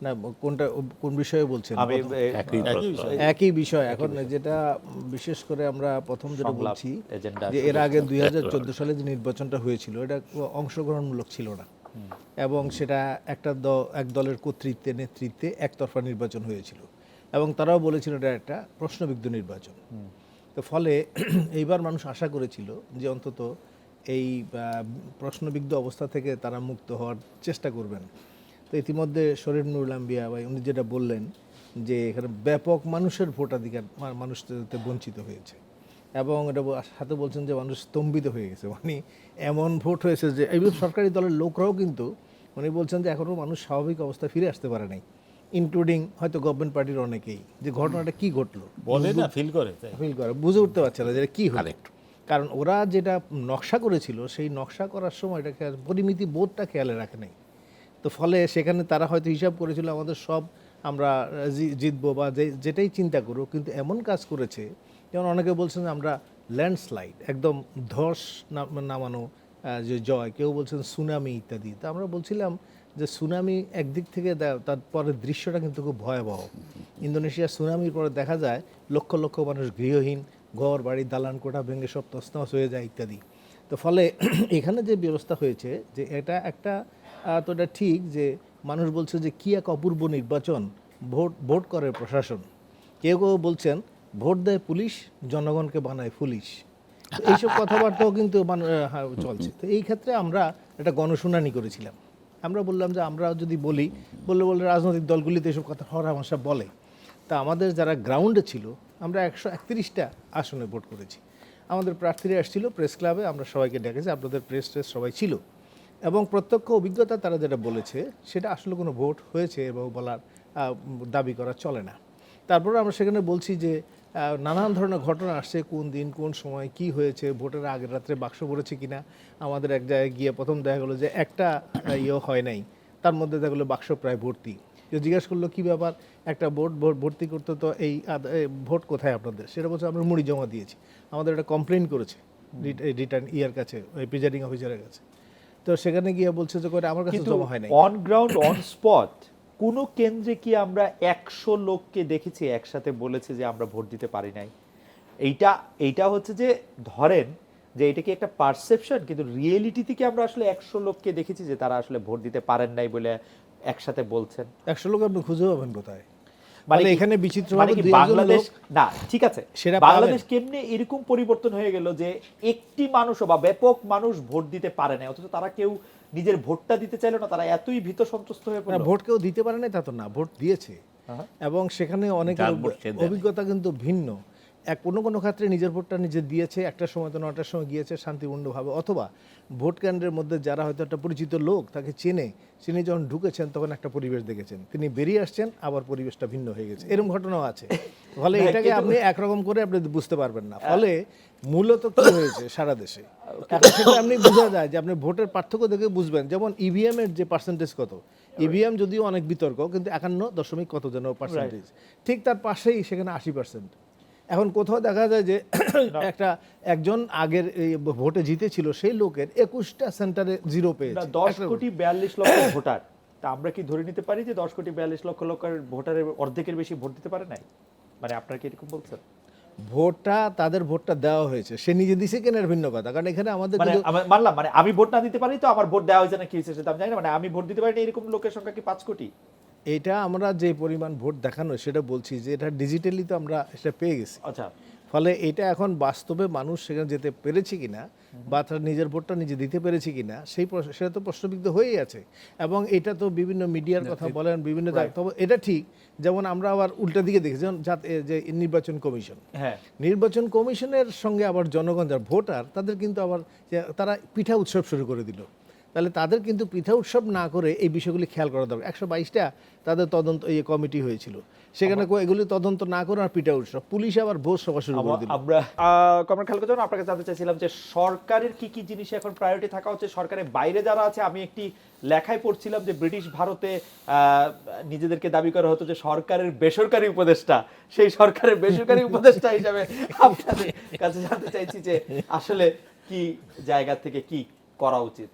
না কোনটা কোন বিষয়ে বলছেন? আমি একই বিষয়। এখন যেটা বিশেষ করে আমরা প্রথম যেটা বলছি যে এর আগে দুই হাজার চোদ্দ সালে যে নির্বাচনটা হয়েছিল এটা অংশগ্রহণমূলক ছিল না। এবং সেটা একটা এক দলের কর্তৃত্বে নেতৃত্বে একতরফা নির্বাচন হয়েছিল। এবং তারাও বলেছিল এটা একটা প্রশ্নবিদ্ধ নির্বাচন। তো ফলে এইবার মানুষ আশা করেছিল যে অন্তত এই আহ, প্রশ্নবিদ্ধ অবস্থা থেকে তারা মুক্ত হওয়ার চেষ্টা করবেন। তো ইতিমধ্যে শরীফ নুরুল আম্বিয়া ভাই উনি যেটা বললেন যে এখানে ব্যাপক মানুষের ভোটাধিকার মা- মানুষ বঞ্চিত হয়েছে। এবং এটা সাথে বলছেন যে মানুষ স্তম্ভিত হয়ে গেছে। মানে এমন ভোট হয়েছে যে এই সরকারি দলের লোকরাও কিন্তু উনি বলছেন যে এখনও মানুষ স্বাভাবিক অবস্থায় ফিরে আসতে পারে নাই ইনক্লুডিং হয়তো গভর্নমেন্ট পার্টির অনেকেই। যে ঘটনাটা কি ঘটলো? বলে না ফিল করে ফিল করে। বুঝে উঠতে পারছে না যে এটা কি হলো। কারণ ওরা যেটা নকশা করেছিল সেই নকশা করার সময় এটা খেয়াল- পরিমিতি বোধটা খেয়ালে রাখে নাই। তো ফলে সেখানে তারা হয়তো হিসাব করেছিল, আমাদের সব আমরা জিতবো বা যে- যেটাই চিন্তা করুক, কিন্তু এমন কাজ করেছে, যেমন অনেকে বলছেন আমরা ল্যান্ডস্লাইড, একদম ধস নামানো যে জয়, কেউ বলছেন সুনামি ইত্যাদি। তো আমরা বলছিলাম যে সুনামি একদিক থেকে তারপরের দৃশ্যটা কিন্তু খুব ভয়াবহ। ইন্দোনেশিয়ার সুনামির পরে দেখা যায় লক্ষ লক্ষ মানুষ গৃহহীন, ঘর, বাড়ি, দালান, কোঠা ভেঙে সব তছনছ হয়ে যায় ইত্যাদি। তো ফলে এখানে যে ব্যবস্থা হয়েছে, যে এটা একটা তো এটা ঠিক যে মানুষ বলছে যে কি এক অপূর্ব নির্বাচন ভোট ভোট করে প্রশাসন। কেউ কেউ বলছেন ভোট দেয় পুলিশ জনগণকে বানায় পুলিশ এইসব কথাবার্তাও কিন্তু মানু- হ্যাঁ, চলছে। তো এই ক্ষেত্রে আমরা একটা গণশুনানি করেছিলাম। আমরা বললাম যে আমরা যদি বলি বললে বললে রাজনৈতিক দলগুলিতে এসব কথা হরহামেশা বলে। তা আমাদের যারা গ্রাউন্ডে ছিল আমরা একশো একত্রিশটা আসনে ভোট করেছি। আমাদের প্রার্থীরা এসেছিল প্রেস ক্লাবে আমরা সবাইকে ডেকেছি আপনাদের প্রেস ট্রেস সবাই ছিল। এবং প্রত্যক্ষ অভিজ্ঞতা তারা যেটা বলেছে, সেটা আসলে কোনো ভোট হয়েছে এবং বলার দাবি করা চলে না। তারপরে আমরা সেখানে বলছি যে নানান ধরনের ঘটনা আসছে, কোন দিন, কোন সময়, কি হয়েছে, ভোটের আগের রাত্রে বাক্স পড়েছে কিনা। আমাদের এক জায়গায় গিয়ে প্রথম দেখা গেলো যে একটা ইয়েও হয় নাই। তার মধ্যে দেখা গেলো বাক্স প্রায় ভর্তি। কেউ জিজ্ঞাসা করল, কী ব্যাপার? একটা ভোট ভর্তি করতে তো এই ভোট কোথায় আপনাদের? সেটা বলছে, আমরা মুড়ি জমা দিয়েছি। আমাদের একটা কমপ্লেন করেছে রিটার্ন ইয়ার কাছে প্রিজাইডিং অফিসারের কাছে। তো সেখানে গিয়ে বলছে যে করে আমার কাছে জমা হয় নাই অন গ্রাউন্ড অন স্পট কোন কেন্দ্রে কি আমরা একশো লোককে দেখেছি একসাথে বলেছে যে আমরা ভোট দিতে পারি নাই? এইটা এইটা হচ্ছে যে ধরেন যে এটা কি একটা পারসেপশন কিন্তু রিয়েলিটি থেকে আমরা আসলে একশো লোককে দেখেছি যে তারা আসলে ভোট দিতে পারেন নাই বলে একসাথে বলছেন? একশো লোক আপনি খুঁজে পাবেন কোথায়? মানে মানে এখানে বিচিত্র মানে বাংলাদেশ না ঠিক আছে। সেটা বাংলাদেশ কেমনে এরকম পরিবর্তন হয়ে গেল যে একটি মানুষও বা ব্যাপক মানুষ ভোট দিতে পারে না অথচ তারা কেউ নিজের ভোটটা দিতে চাইলো না তারা এতই ভীত সন্ত্রস্ত হয়ে পড়ে ভোট কেউ দিতে পারে না তা তো না ভোট দিয়েছে। এবং সেখানে দেয়। অভিজ্ঞতা কিন্তু ভিন্ন। এক কোনো কোনো ক্ষেত্রে নিজের ভোটটা নিজে দিয়েছে একটা সময় তো নটার সময় গিয়েছে শান্তিপূর্ণভাবে অথবা ভোট কেন্দ্রের মধ্যে যারা হয়তো একটা পরিচিত লোক তাকে চেনে তিনি যখন ঢুকেছেন তখন একটা পরিবেশ দেখেছেন তিনি বেরিয়ে আসছেন আবার পরিবেশটা ভিন্ন হয়ে গেছে। এরকম ঘটনাও আছে। ফলে এটাকে আপনি একরকম করে আপনি বুঝতে পারবেন না। ফলে মূলত কি হয়েছে সারা দেশে? এখন সেটা আপনি বোঝা যায় যে আপনি ভোটের পার্থক্য দেখে বুঝবেন। যেমন ইভিএম এর যে পার্সেন্টেজ কত? ইভিএম যদিও অনেক বিতর্ক কিন্তু একান্ন দশমিক কত যেন পার্সেন্টেজ ঠিক তার পাশেই সেখানে আশি পার্সেন্ট এখন কোথাও দেখা যায় যে একটা একজন আগের ভোটে জিতেছিল সেই লোকের একুশটা সেন্টারে জিরো না, পেয়েছে দশ কোটি বিয়াল্লিশ লক্ষ ভোটার। তা আমরা কি ধরে নিতে পারি যে দশ কোটি বিয়াল্লিশ লক্ষ লোকের ভোটারের অর্ধেকের বেশি ভোট দিতে পারে নাই? মানে আপনারা কি এরকম বলছেন? ভোটটা তাদের ভোটটা দেওয়া হয়েছে। সে নিজে দিছে কেনার ভিন্ন কথা কারণ এখানে আমাদের মানে মানলাম মানে আমি ভোট না দিতে পারি তো আমার ভোট দেওয়া হয়েছে না কি হয়েছে সেটা আমি জানি না। মানে আমি ভোট দিতে পারি এরকম লোকের সংখ্যা কি পাঁচ কোটি? এটা আমরা যে পরিমাণ ভোট দেখানো সেটা বলছি যে এটা ডিজিটালি তো আমরা সেটা পেয়ে গেছি। আচ্ছা। ফলে এটা এখন বাস্তবে মানুষ সেখানে যেতে পেরেছে কিনা বা তার নিজের ভোটটা নিজে দিতে পেরেছে কিনা সেই সেটা তো প্রশ্নবিদ্ধ হয়েই আছে। এবং এটা তো বিভিন্ন মিডিয়ার কথা বলেন বিভিন্ন জায়গা- তবে এটা ঠিক। যেমন আমরা আবার উল্টা দিকে দেখি যেমন যে নির্বাচন কমিশন। হ্যাঁ। নির্বাচন কমিশনের সঙ্গে আবার জনগণ যারা ভোটার তাদের কিন্তু আবার তারা পিঠা উৎসব শুরু করে দিল। তাহলে তাদের কিন্তু পিঠা উৎসব না করে এই বিষয়গুলি খেয়াল করা দরকার। একশো বাইশটা তাদের তদন্ত এই কমিটি হয়েছিল। সেখানে এগুলি তদন্ত না করে আর পিঠা উৎসব। পুলিশ আবার ভোজ সভা শুরু করে দিল। আমরা কমরেড খালকে যখন আপনাকে জানতে চাইছিলাম যে সরকারের কি কি জিনিস এখন প্রায়োরিটি থাকা হচ্ছে? সরকারের বাইরে যারা আছে আমি একটি লেখায় পড়ছিলাম যে ব্রিটিশ ভারতে আহ, নিজেদেরকে দাবি করা হতো যে সরকারের বেসরকারি উপদেষ্টা সেই সরকারের বেসরকারি উপদেষ্টা হিসাবে আপনাদের কাছে জানতে চাইছি যে আসলে কি জায়গা থেকে কি করা উচিত?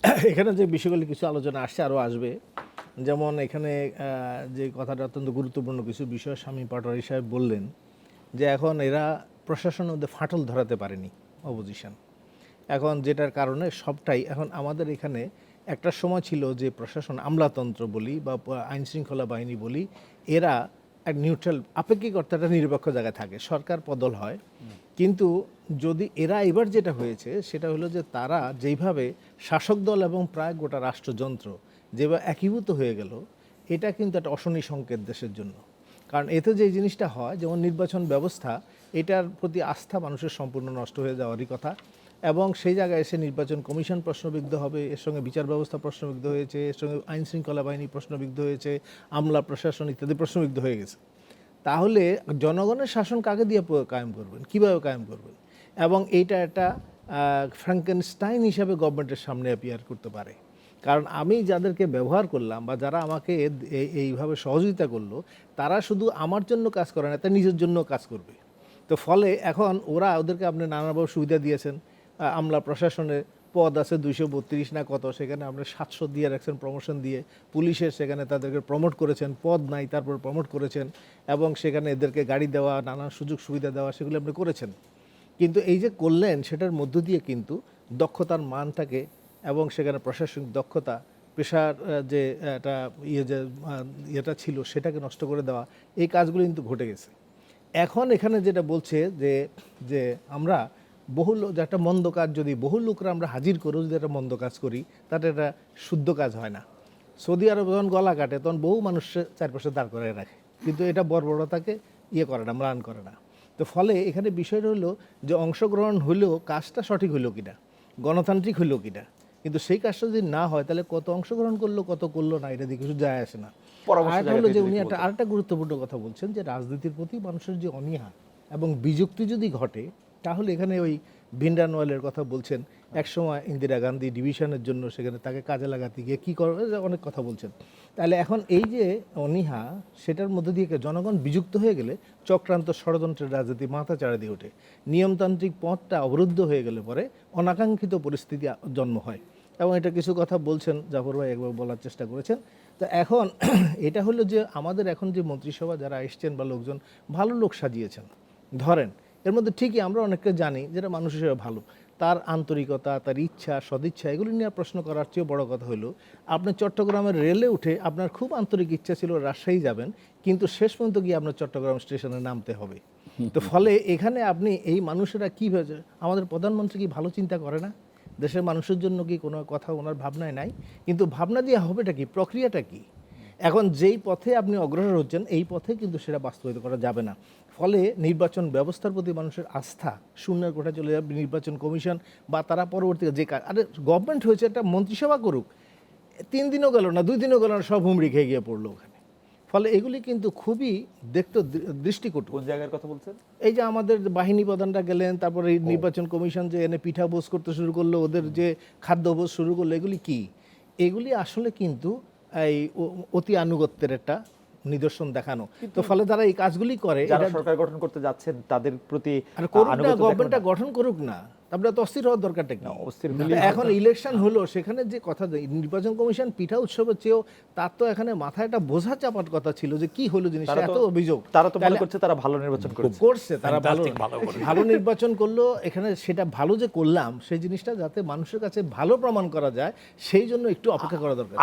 এখানে যে বিষয়গুলি কিছু আলোচনা আসছে, আরও আসবে। যেমন এখানে যে কথাটা অত্যন্ত গুরুত্বপূর্ণ কিছু বিষয় স্বামী পাটোয়ারি সাহেব বললেন যে এখন এরা প্রশাসনের মধ্যে ফাটল ধরাতে পারেনি অপোজিশন এখন যেটার কারণে সবটাই, এখন আমাদের এখানে একটা সময় ছিল যে প্রশাসন আমলাতন্ত্র বলি বা আইনশৃঙ্খলা বাহিনী বলি, এরা এক নিউট্রাল আপেক্ষিক অর্থে একটা নিরপেক্ষ জায়গায় থাকে, সরকার বদল হয়। কিন্তু যদি এরা এবার যেটা হয়েছে, সেটা হলো যে তারা যেইভাবে শাসক দল এবং প্রায় গোটা রাষ্ট্রযন্ত্র যেভাবে একীভূত হয়ে গেল, এটা কিন্তু একটা অশনি সংকেত দেশের জন্য। কারণ এতে যে জিনিসটা হয়, যেমন নির্বাচন ব্যবস্থা, এটার প্রতি আস্থা মানুষের সম্পূর্ণ নষ্ট হয়ে যাওয়ারই কথা। এবং সেই জায়গায় এসে নির্বাচন কমিশন প্রশ্নবিদ্ধ হবে, এর সঙ্গে বিচার ব্যবস্থা প্রশ্নবিদ্ধ হয়েছে, এর সঙ্গে আইন শৃঙ্খলা বাহিনী প্রশ্নবিদ্ধ হয়েছে, আমলা প্রশাসন ইত্যাদি প্রশ্নবিদ্ধ হয়ে গেছে। তাহলে জনগণের শাসন কাকে দিয়ে কায়েম করবেন? কীভাবে কায়েম করবেন? এবং এইটা একটা ফ্র্যাঙ্কেনস্টাইন হিসাবে গভর্নমেন্টের সামনে অ্যাপিয়ার করতে পারে। কারণ আমি যাদেরকে ব্যবহার করলাম বা যারা আমাকে এইভাবে সহযোগিতা করল, তারা শুধু আমার জন্য কাজ করে না, তারা নিজের জন্য কাজ করবে। তো ফলে এখন ওরা ওদেরকে আপনি নানাভাবে সুবিধা দিয়েছেন। আমলা প্রশাসনে পদ আছে দুইশো বত্রিশ না কত, সেখানে আপনি সাতশো দিয়ে রাখছেন প্রমোশন দিয়ে। পুলিশের সেখানে তাদেরকে প্রমোট করেছেন, পদ নাই, তারপর প্রমোট করেছেন, এবং সেখানে এদেরকে গাড়ি দেওয়া, নানা সুযোগ সুবিধা দেওয়া, সেগুলো আপনি করেছেন। কিন্তু এই যে করলেন সেটার মধ্য দিয়ে কিন্তু দক্ষতার মানটাকে এবং সেখানে প্রশাসনিক দক্ষতা, পেশার যে, একটা ইয়ে যে ইয়েটা ছিল, সেটাকে নষ্ট করে দেওয়া, এই কাজগুলো কিন্তু ঘটে গেছে। এখন এখানে যেটা বলছে যে যে আমরা বহু একটা মন্দ কাজ যদি বহু লোকরা আমরা হাজির করেও যদি একটা মন্দ কাজ করি তাতে এটা শুদ্ধ কাজ হয় না। সৌদি আরব যখন গলা কাটে তখন বহু মানুষ চারপাশে দাঁড় করে রাখে। কিন্তু এটা বর্বরতাকে ইয়ে করে না ম্লান করে না। তো ফলে এখানে বিষয়টা হলো যে অংশগ্রহণ হলেও কাজটা সঠিক হলো কিনা গণতান্ত্রিক হলো কিনা। কিন্তু সেই কাজটা যদি না হয় তাহলে কত অংশগ্রহণ করল কত করল না এটা দিয়ে কিছু যায় আসে না। আরেকটা হলো যে উনি একটা। আরেকটা গুরুত্বপূর্ণ কথা বলছেন যে রাজনীতির প্রতি মানুষের যে অনীহা এবং বিযুক্তি যদি ঘটে তাহলে এখানে ওই ভিন্ডানওয়ালের কথা বলছেন। একসময় ইন্দিরা গান্ধী ডিভিশনের জন্য সেখানে তাকে কাজে লাগাতে গিয়ে কী করবে অনেক কথা বলছেন। তাহলে এখন এই যে অনীহা, সেটার মধ্যে দিয়ে জনগণ বিযুক্ত হয়ে গেলে চক্রান্ত ষড়যন্ত্রের রাজনীতি মাথা চাড়া দিয়ে ওঠে। নিয়মতান্ত্রিক পথটা অবরুদ্ধ হয়ে গেলে পরে অনাকাঙ্ক্ষিত পরিস্থিতি জন্ম হয়। এবং এটা কিছু কথা বলছেন, জাফর ভাই একবার বলার চেষ্টা করেছেন। তো এখন এটা হলো যে আমাদের এখন যে মন্ত্রিসভা যারা এসছেন বা লোকজন ভালো লোক সাজিয়েছেন। ধরেন এর মধ্যে ঠিকই আমরা অনেককে জানি যেটা মানুষ হিসেবে ভালো। তার আন্তরিকতা, তার ইচ্ছা, সদিচ্ছা, এগুলি নিয়ে প্রশ্ন করার চেয়েও বড় কথা হলো, আপনি চট্টগ্রামের রেলে উঠে আপনার খুব আন্তরিক ইচ্ছা ছিল রাজশাহী যাবেন, কিন্তু শেষ পর্যন্ত গিয়ে আপনার চট্টগ্রাম স্টেশনে নামতে হবে। তো ফলে এখানে আপনি এই মানুষেরা কী হয়েছে আমাদের প্রধানমন্ত্রী কি ভালো চিন্তা করে না? দেশের মানুষের জন্য কি কোনো কথা ওনার ভাবনায় নাই? কিন্তু ভাবনা দিয়ে হবেটা কি? প্রক্রিয়াটা কি? এখন যেই পথে আপনি অগ্রসর হচ্ছেন, এই পথে কিন্তু সেটা বাস্তবায়িত করা যাবে না। ফলে নির্বাচন ব্যবস্থার প্রতি মানুষের আস্থা শূন্যের কোঠা চলে যাবে নির্বাচন কমিশন বা তারা পরবর্তীতে যে কাজ আরে গভর্নমেন্ট হয়েছে একটা মন্ত্রিসভা করুক। তিন দিনও গেল না দুই দিনও গেল না সব হুমড়ি খেয়ে গিয়ে পড়ল ওখানে। ফলে এগুলি কিন্তু খুবই দেখতে দৃষ্টিকটু। কোন জায়গার কথা বলছেন? এই যে আমাদের বাহিনী প্রধানরা গেলেন তারপরে এই নির্বাচন কমিশন যে এনে পিঠা বোস করতে শুরু করল ওদের যে খাদ্য বোস শুরু করল এগুলি কি? এগুলি আসলে কিন্তু এই অতি আনুগত্যের একটা নিদর্শন দেখানো। তো ফলে তারা এই কাজগুলি করে যারা সরকার গঠন করতে যাচ্ছেন তাদের প্রতি গভর্নমেন্টটা গঠন করুক না তারপরে তো অস্থির হওয়ার দরকারটা কি? অস্থির এখন ইলেকশন হলো সেখানে যে কথা নির্বাচন কমিশন পিঠা উৎসবের চেয়েও তার তো এখানে মাথায় একটা বোঝা চাপার কথা ছিল যে কি হলো জিনিসটা তারা এত অভিযোগ। তারা তো মনে করছে তারা ভালো নির্বাচন করেছে। করছে তারা ভালো। ভালো নির্বাচন করল এখানে সেটা ভালো যে করলাম সেই জিনিসটা যাতে মানুষের কাছে ভালো প্রমাণ করা যায় সেই জন্য একটু অপেক্ষা করা দরকার।